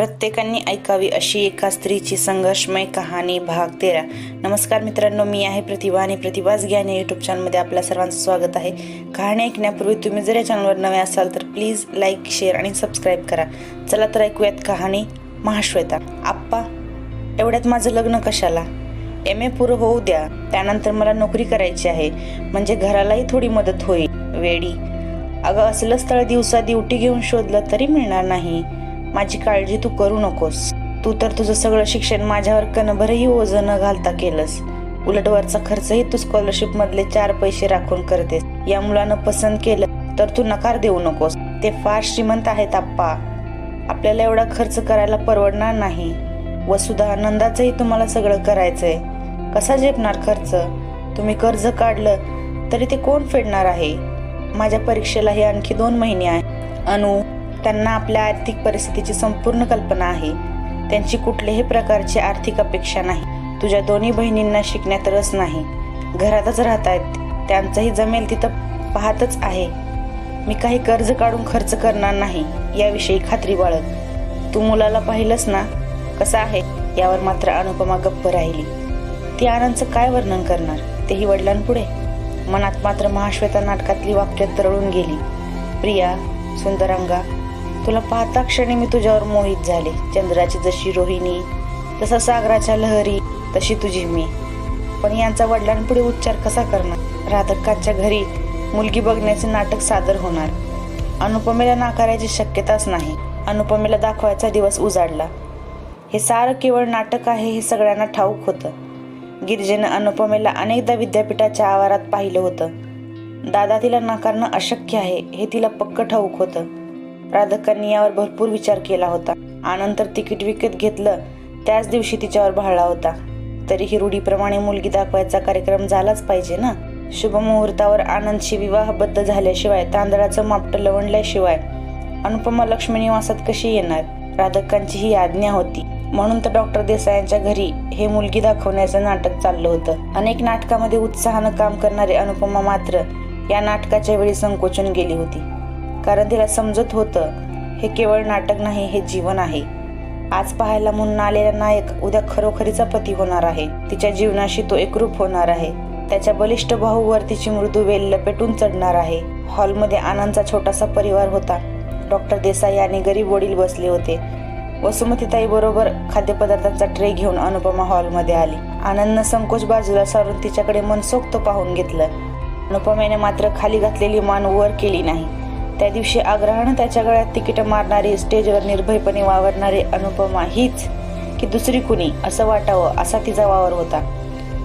प्रत्येकाने ऐकावी अशी एका स्त्रीची संघर्षमय कहाणी भाग तेरा. नमस्कार मित्रांनो मी आहे प्रतिभा आणि प्रतिभाज ज्ञान या यूट्यूब चॅनलमध्ये आपल्या सर्वांचं स्वागत आहे. कहाणी ऐकण्यापूर्वी तुम्ही जर या चॅनलवर नवे असाल तर प्लीज लाईक शेअर आणि सबस्क्राईब करा. चला तर ऐकूयात कहाणी महाश्वेता. आप्पा एवढ्यात माझं लग्न कशाला? एम ए पुरं होऊ द्या. त्यानंतर मला नोकरी करायची आहे. म्हणजे घरालाही थोडी मदत होईल. वेडी. अगं असलं स्थळ दिवसा ड्युटी घेऊन शोधलं तरी मिळणार नाही. माझी काळजी तू करू नकोस. तू तर तुझं सगळं शिक्षण माझ्यावर कणभरही ओझं न घालता केलंस. उलट वरचा खर्चही तू स्कॉलरशिप मधले चार पैसे राखून करतेस. या मुलानं पसंत केलं तर तू नकार देऊ नकोस. ते फार श्रीमंत आहेत आप्पा. आपल्याला एवढा खर्च करायला परवडणार नाही. वसुधा आनंदाचंही तुम्हाला सगळं करायचंय. कसा झेपणार खर्च? तुम्ही कर्ज काढलं तरी ते कोण फेडणार आहे? माझ्या परीक्षेला हे आणखी दोन महिने आहे. अनु त्यांना आपल्या आर्थिक परिस्थितीची संपूर्ण कल्पना आहे. त्यांची कुठल्याही प्रकारची आर्थिक अपेक्षा नाही. तुझ्या दोन्ही बहिणींना शिकण्यात रस नाही. घरातच राहत आहेत त्यांचंही जमेल तिथं पाहतच आहे. मी काही कर्ज काढून खर्च करणार नाही याविषयी खात्री बाळग. तू मुलाला पाहिलंस ना? कसं आहे? यावर मात्र अनुपमा गप्प राहिली. ती आनंदचं काय वर्णन करणार? तेही वडिलांपुढे? मनात मात्र महाश्वेता नाटकातली वाक्य तरळून गेली. प्रिया सुंदरांगा तुला पाहता क्षणी मी तुझ्यावर मोहित झाले. चंद्राची जशी रोहिणी तसा सागराच्या लहरी तशी तुझी मी. पण यांचा वडिलांपुढे उच्चार कसा करणार? राधकांच्या घरी मुलगी बघण्याचे नाटक सादर होणार. अनुपमेला नाकारायची शक्यताच नाही. अनुपमेला दाखवायचा दिवस उजाडला. हे सारं केवळ नाटक आहे हे सगळ्यांना ठाऊक होतं. गिरिजेनं अनुपमेला अनेकदा विद्यापीठाच्या आवारात पाहिलं होतं. दादा तिला नाकारणं अशक्य आहे हे तिला पक्क ठाऊक होतं. राधकांनी यावर भरपूर विचार केला होता. आनंतर तिकीट विकत घेतलं त्याच दिवशी तिच्यावर भाळला होता. तरीही रूढीप्रमाणे मुलगी दाखवायचा कार्यक्रम झालाच पाहिजे ना? शुभमुहूर्तावर आनंदशी विवाहबद्ध झाल्याशिवाय तांदळाचं मापटं लवणल्याशिवाय अनुपमा लक्ष्मी निवासात कशी येणार? राधकांची ही आज्ञा होती. म्हणून तर डॉक्टर देसायांच्या घरी हे मुलगी दाखवण्याचं नाटक चाललं होतं. अनेक नाटकामध्ये उत्साहानं काम करणारे अनुपमा मात्र या नाटकाच्या वेळी संकोचून गेली होती. कारण तिला समजत होतं हे केवळ नाटक नाही हे जीवन आहे. आज पाहायला म्हणून आलेला नायक उद्या खरोखरीचा पती होणार आहे. तिच्या जीवनाशी तो एकरूप होणार आहे. त्याच्या बलिष्ठ भाऊवर तिची मृदू वेल लपेटून चढणार आहे. हॉलमध्ये आनंदचा छोटासा परिवार होता. डॉक्टर देसाई आणि गरीब वडील बसले होते. वसुमतीताई बरोबर खाद्यपदार्थांचा ट्रे घेऊन अनुपमा हॉलमध्ये आली. आनंदनं संकोच बाजूला सारून तिच्याकडे मनसोक्त पाहून घेतलं. अनुपमेने मात्र खाली घातलेली मान वर केली नाही. त्या दिवशी आग्रहानं त्याच्या गळ्यात तिकीट मारणारी स्टेजवर निर्भयपणे वावरणारी अनुपमा हीच की दुसरी कुणी असं वाटावं असा तिचा वावर होता.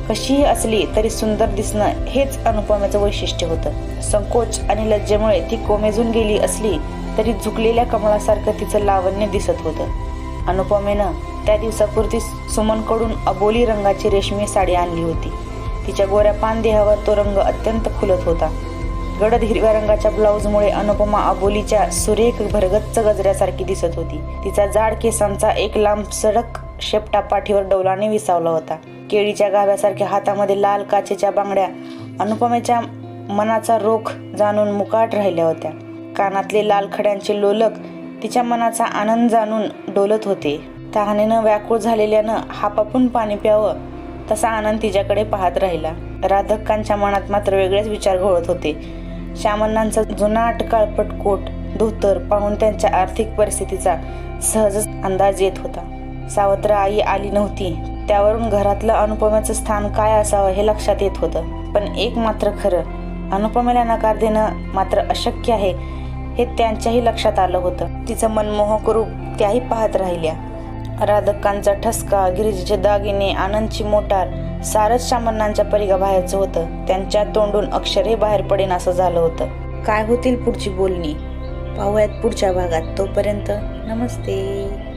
कशीही असली तरी सुंदर दिसणं हेच अनुपमेचं वैशिष्ट्य होतं. संकोच आणि लज्जेमुळे ती कोमेजून गेली असली तरी झुकलेल्या कमळासारखं तिचं लावण्य दिसत होतं. अनुपमेनं त्या दिवसापुरती सुमनकडून अबोली रंगाची रेशमी साडी आणली होती. तिच्या गोऱ्या पान देहावर तो रंग अत्यंत खुलत होता. गडद हिरव्या रंगाच्या ब्लाऊजमुळे अनुपमा अबोलीच्या सुरेख भरगच्च गजऱ्यासारखी दिसत होती. तिचा जाड केसांचा एक लांब सडक शेपटा पाठीवर डौलाने विसावला होता. केळीच्या गाभ्यासारख्या हातामध्ये लाल काचेच्या बांगड्या अनुपमेच्या मनाचा रोख जाणून मुकाट राहिल्या होत्या. कानातले लाल खड्यांचे लोलक तिच्या मनाचा आनंद जाणून डोलत होते. तहानेनं व्याकुळ झालेल्यानं हापापून पाणी प्यावं तसा आनंद तिच्याकडे पाहत राहिला. राधकांच्या मनात मात्र वेगळेच विचार घोळत होते. श्यामण्णांचा जुनाट काळपट कोट धोतर पाहून त्यांच्या आर्थिक परिस्थितीचा सहजच अंदाज येत होता. सावत्र आई आली नव्हती. त्यावरून घरातलं अनुपमाचं स्थान काय असावं हे लक्षात येत होतं. पण एक मात्र खरं अनुपमेला नकार देणं मात्र अशक्य आहे हे त्यांच्याही लक्षात आलं होतं. तिचं मनमोहक रूप त्याही पाहत राहिल्या. राधकांचा ठसका गिरीजीचे दागिने आनंदची मोटार सारच शामण्णांच्या परिघाबाहेरचं होतं. त्यांच्या तोंडून अक्षरही बाहेर पडेन असं झालं होतं. काय होतील पुढची बोलणी? पाहूयात पुढच्या भागात. तोपर्यंत नमस्ते.